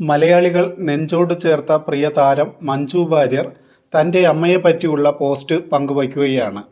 മലയാളികൾ നെഞ്ചോട് ചേർത്ത പ്രിയ താരം മഞ്ജു വാര്യർ തന്റെ അമ്മയെ പറ്റിയുള്ള പോസ്റ്റ് പങ്കുവയ്ക്കുകയാണ്.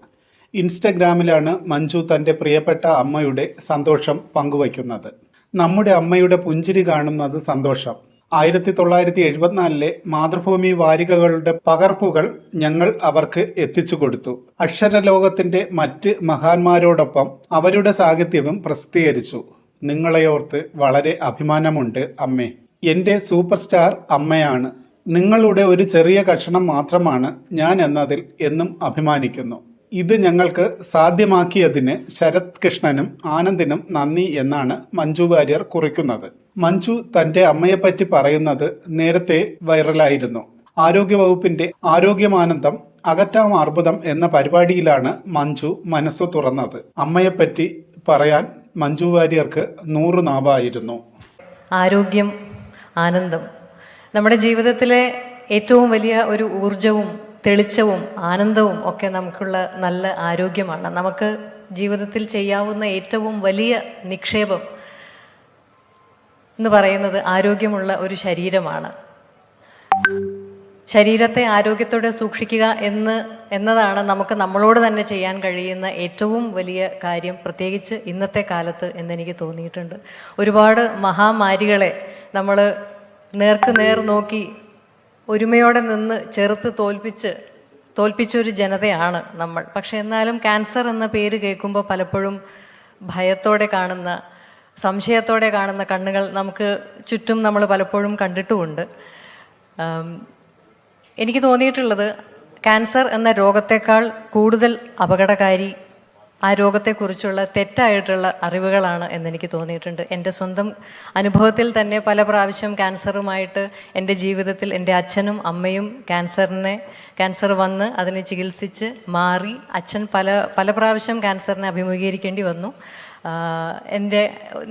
ഇൻസ്റ്റഗ്രാമിലാണ് മഞ്ജു തന്റെ പ്രിയപ്പെട്ട അമ്മയുടെ സന്തോഷം പങ്കുവയ്ക്കുന്നത്. നമ്മുടെ അമ്മയുടെ പുഞ്ചിരി കാണുന്നത് സന്തോഷം. ആയിരത്തി തൊള്ളായിരത്തി എഴുപത്തിനാലിലെ മാതൃഭൂമി വാരികകളുടെ പകർപ്പുകൾ ഞങ്ങൾ അവർക്ക് എത്തിച്ചു കൊടുത്തു. അക്ഷരലോകത്തിന്റെ മറ്റ് മഹാന്മാരോടൊപ്പം അവരുടെ സാഹിത്യവും പ്രസിദ്ധീകരിച്ചു. നിങ്ങളെയോർത്ത് വളരെ അഭിമാനമുണ്ട് അമ്മേ. എന്റെ സൂപ്പർ സ്റ്റാർ അമ്മയാണ്. നിങ്ങളുടെ ഒരു ചെറിയ കഷണം മാത്രമാണ് ഞാൻ എന്നതിൽ എന്നും അഭിമാനിക്കുന്നു. ഇത് ഞങ്ങൾക്ക് സാധ്യമാക്കിയതിന് ശരത് കൃഷ്ണനും ആനന്ദിനും നന്ദി എന്നാണ് മഞ്ജു വാര്യർ കുറിക്കുന്നത്. മഞ്ജു തന്റെ അമ്മയെപ്പറ്റി പറയുന്നത് നേരത്തെ വൈറലായിരുന്നു. ആരോഗ്യവകുപ്പിന്റെ ആരോഗ്യമാനന്ദം അകറ്റാം അർബുദം എന്ന പരിപാടിയിലാണ് മഞ്ജു മനസ്സു തുറന്നത്. അമ്മയെപ്പറ്റി പറയാൻ മഞ്ജു വാര്യർക്ക് നൂറ് നാവായിരുന്നു. ആരോഗ്യം ആനന്ദം. നമ്മുടെ ജീവിതത്തിലെ ഏറ്റവും വലിയ ഒരു ഊർജവും തെളിച്ചവും ആനന്ദവും ഒക്കെ നമുക്കുള്ള നല്ല ആരോഗ്യമാണ്. നമുക്ക് ജീവിതത്തിൽ ചെയ്യാവുന്ന ഏറ്റവും വലിയ നിക്ഷേപം എന്ന് പറയുന്നത് ആരോഗ്യമുള്ള ഒരു ശരീരമാണ്. ശരീരത്തെ ആരോഗ്യത്തോടെ സൂക്ഷിക്കുക എന്ന് എന്നതാണ് നമുക്ക് നമ്മളോട് തന്നെ ചെയ്യാൻ കഴിയുന്ന ഏറ്റവും വലിയ കാര്യം. പ്രത്യേകിച്ച് ഇന്നത്തെ കാലത്ത് എന്നെനിക്ക് തോന്നിയിട്ടുണ്ട്. ഒരുപാട് മഹാമാരികളെ നമ്മൾ നേർക്ക് നേർ നോക്കി ഒരുമയോടെ നിന്ന് ചെറുത്ത് തോൽപ്പിച്ച് തോൽപ്പിച്ചൊരു ജനതയാണ് നമ്മൾ. പക്ഷെ എന്നാലും ക്യാൻസർ എന്ന പേര് കേൾക്കുമ്പോൾ പലപ്പോഴും ഭയത്തോടെ കാണുന്ന സംശയത്തോടെ കാണുന്ന കണ്ണുകൾ നമുക്ക് ചുറ്റും നമ്മൾ പലപ്പോഴും കണ്ടിട്ടുമുണ്ട്. എനിക്ക് തോന്നിയിട്ടുള്ളത് ക്യാൻസർ എന്ന രോഗത്തെക്കാൾ കൂടുതൽ അപകടകാരി ആ രോഗത്തെക്കുറിച്ചുള്ള തെറ്റായിട്ടുള്ള അറിവുകളാണ് എന്നെനിക്ക് തോന്നിയിട്ടുണ്ട്. എന്റെ സ്വന്തം അനുഭവത്തിൽ തന്നെ പല പ്രാവശ്യം ക്യാൻസറുമായിട്ട് എന്റെ ജീവിതത്തിൽ എന്റെ അച്ഛനും അമ്മയും ക്യാൻസറിനെ ക്യാൻസർ വന്ന് അതിനെ ചികിത്സിച്ച് മാറി അച്ഛൻ പല പല പ്രാവശ്യം ക്യാൻസറിനെ അഭിമുഖീകരിക്കേണ്ടി വന്നു. എന്റെ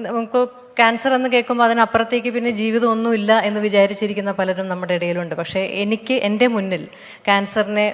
നമുക്ക് ക്യാൻസർ എന്ന് കേൾക്കുമ്പോൾ അതിനപ്പുറത്തേക്ക് പിന്നെ ജീവിതം ഒന്നുമില്ല എന്ന് വിചാരിച്ചിരിക്കുന്ന പലരും നമ്മുടെ ഇടയിലുണ്ട്. പക്ഷേ എനിക്ക് എന്റെ മുന്നിൽ ക്യാൻസറിനെ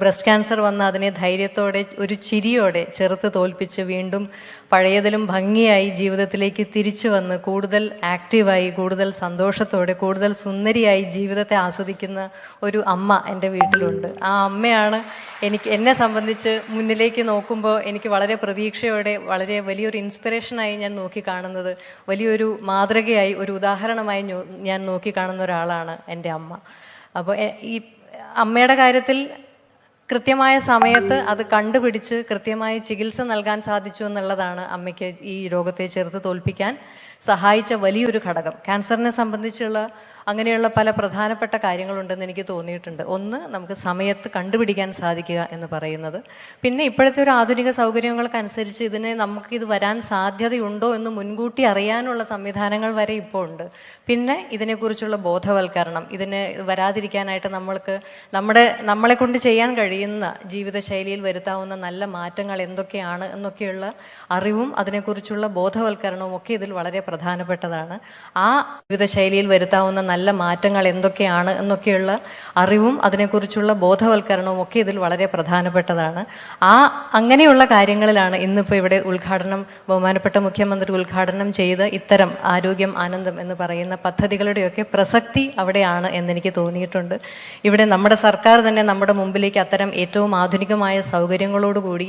ബ്രസ്റ്റ് ക്യാൻസർ വന്ന് അതിനെ ധൈര്യത്തോടെ ഒരു ചിരിയോടെ ചെറുത്ത് തോൽപ്പിച്ച് വീണ്ടും പഴയതിലും ഭംഗിയായി ജീവിതത്തിലേക്ക് തിരിച്ചു വന്ന് കൂടുതൽ ആക്റ്റീവായി കൂടുതൽ സന്തോഷത്തോടെ കൂടുതൽ സുന്ദരിയായി ജീവിതത്തെ ആസ്വദിക്കുന്ന ഒരു അമ്മ എന്റെ വീട്ടിലുണ്ട്. ആ അമ്മയാണ് എനിക്ക് എന്നെ സംബന്ധിച്ച് മുന്നിലേക്ക് നോക്കുമ്പോൾ എനിക്ക് വളരെ പ്രതീക്ഷയോടെ വളരെ വലിയൊരു ഇൻസ്പിറേഷനായി ഞാൻ നോക്കി കാണുന്നത്. വലിയൊരു മാതൃകയായി ഒരു ഉദാഹരണമായി ഞാൻ നോക്കി കാണുന്ന ഒരാളാണ് എന്റെ അമ്മ. അപ്പോൾ ഈ അമ്മയുടെ കാര്യത്തിൽ കൃത്യമായ സമയത്ത് അത് കണ്ടുപിടിച്ച് കൃത്യമായി ചികിത്സ നൽകാൻ സാധിച്ചു എന്നുള്ളതാണ് അമ്മയ്ക്ക് ഈ രോഗത്തെ ചെറുത്ത് തോൽപ്പിക്കാൻ സഹായിച്ച വലിയൊരു ഘടകം. ക്യാൻസറിനെ സംബന്ധിച്ചുള്ള അങ്ങനെയുള്ള പല പ്രധാനപ്പെട്ട കാര്യങ്ങളുണ്ടെന്ന് എനിക്ക് തോന്നിയിട്ടുണ്ട്. ഒന്ന് നമുക്ക് സമയത്ത് കണ്ടുപിടിക്കാൻ സാധിക്കുക എന്ന് പറയുന്നത്. പിന്നെ ഇപ്പോഴത്തെ ഒരു ആധുനിക സൗകര്യങ്ങൾക്കനുസരിച്ച് ഇതിനെ നമുക്ക് ഇത് വരാൻ സാധ്യതയുണ്ടോ എന്ന് മുൻകൂട്ടി അറിയാനുള്ള സംവിധാനങ്ങൾ വരെ ഇപ്പോൾ ഉണ്ട്. പിന്നെ ഇതിനെക്കുറിച്ചുള്ള ബോധവൽക്കരണം ഇതിന് വരാതിരിക്കാനായിട്ട് നമ്മൾക്ക് നമ്മുടെ നമ്മളെ കൊണ്ട് ചെയ്യാൻ കഴിയുന്ന ജീവിതശൈലിയിൽ വരുത്താവുന്ന നല്ല മാറ്റങ്ങൾ എന്തൊക്കെയാണ് എന്നൊക്കെയുള്ള അറിവും അതിനെക്കുറിച്ചുള്ള ബോധവൽക്കരണവും ഒക്കെ ഇതിൽ വളരെ പ്രധാനപ്പെട്ടതാണ്. ആ ജീവിതശൈലിയിൽ വരുത്താവുന്ന നല്ല മാറ്റങ്ങൾ എന്തൊക്കെയാണ് എന്നൊക്കെയുള്ള അറിവും അതിനെക്കുറിച്ചുള്ള ബോധവൽക്കരണവും ഒക്കെ ഇതിൽ വളരെ പ്രധാനപ്പെട്ടതാണ്. ആ അങ്ങനെയുള്ള കാര്യങ്ങളിലാണ് ഇന്നിപ്പോൾ ഇവിടെ ഉദ്ഘാടനം ബഹുമാനപ്പെട്ട മുഖ്യമന്ത്രി ഉദ്ഘാടനം ചെയ്ത് ഇത്തരം ആരോഗ്യം ആനന്ദം എന്ന് പറയുന്ന പദ്ധതികളുടെയൊക്കെ പ്രസക്തി അവിടെയാണ് എന്നെനിക്ക് തോന്നിയിട്ടുണ്ട്. ഇവിടെ നമ്മുടെ സർക്കാർ തന്നെ നമ്മുടെ മുമ്പിലേക്ക് അത്തരം ഏറ്റവും ആധുനികമായ സൗകര്യങ്ങളോടുകൂടി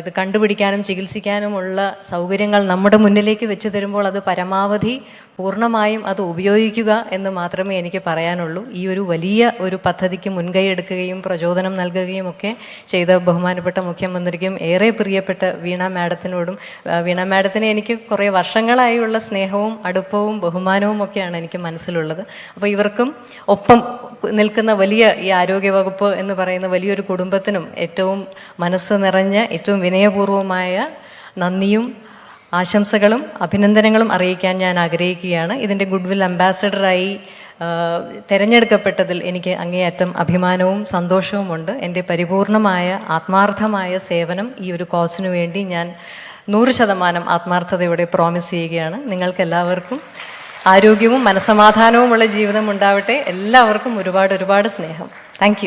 ഇത് കണ്ടുപിടിക്കാനും ചികിത്സിക്കാനുമുള്ള സൗകര്യങ്ങൾ നമ്മുടെ മുന്നിലേക്ക് വെച്ച് തരുമ്പോൾ അത് പരമാവധി പൂർണമായും അത് ഉപയോഗിക്കുക എന്ന് മാത്രമേ എനിക്ക് പറയാനുള്ളൂ. ഈ ഒരു വലിയ ഒരു പദ്ധതിക്ക് മുൻകൈ എടുക്കുകയും പ്രചോദനം നൽകുകയും ഒക്കെ ചെയ്ത ബഹുമാനപ്പെട്ട മുഖ്യമന്ത്രിക്കും ഏറെ പ്രിയപ്പെട്ട വീണ മാഡത്തിനോടും വീണ മാഡത്തിന് എനിക്ക് കുറേ വർഷങ്ങളായുള്ള സ്നേഹവും അടുപ്പവും ബഹുമാനവും ഒക്കെയാണ് എനിക്ക് മനസ്സിലുള്ളത്. അപ്പോൾ ഇവർക്കും ഒപ്പം നിൽക്കുന്ന വലിയ ഈ ആരോഗ്യവകുപ്പ് എന്ന് പറയുന്ന വലിയൊരു കുടുംബത്തിനും ഏറ്റവും മനസ്സ് നിറഞ്ഞ ഏറ്റവും വിനയപൂർവമായ നന്ദിയും ആശംസകളും അഭിനന്ദനങ്ങളും അറിയിക്കാൻ ഞാൻ ആഗ്രഹിക്കുകയാണ്. ഇതിന്റെ ഗുഡ്വിൽ അംബാസഡറായി തിരഞ്ഞെടുക്കപ്പെട്ടതിൽ എനിക്ക് അങ്ങേയറ്റം അഭിമാനവും സന്തോഷവുമുണ്ട്. എന്റെ പരിപൂർണമായ ആത്മാർത്ഥമായ സേവനം ഈ ഒരു കോസിനു വേണ്ടി ഞാൻ നൂറ് ശതമാനം ആത്മാർത്ഥതയോടെ പ്രോമിസ് ചെയ്യുകയാണ്. നിങ്ങൾക്കെല്ലാവർക്കും ആരോഗ്യവും മനസമാധാനവുമുള്ള ജീവിതം ഉണ്ടാവട്ടെ. എല്ലാവർക്കും ഒരുപാട് ഒരുപാട് സ്നേഹം. താങ്ക്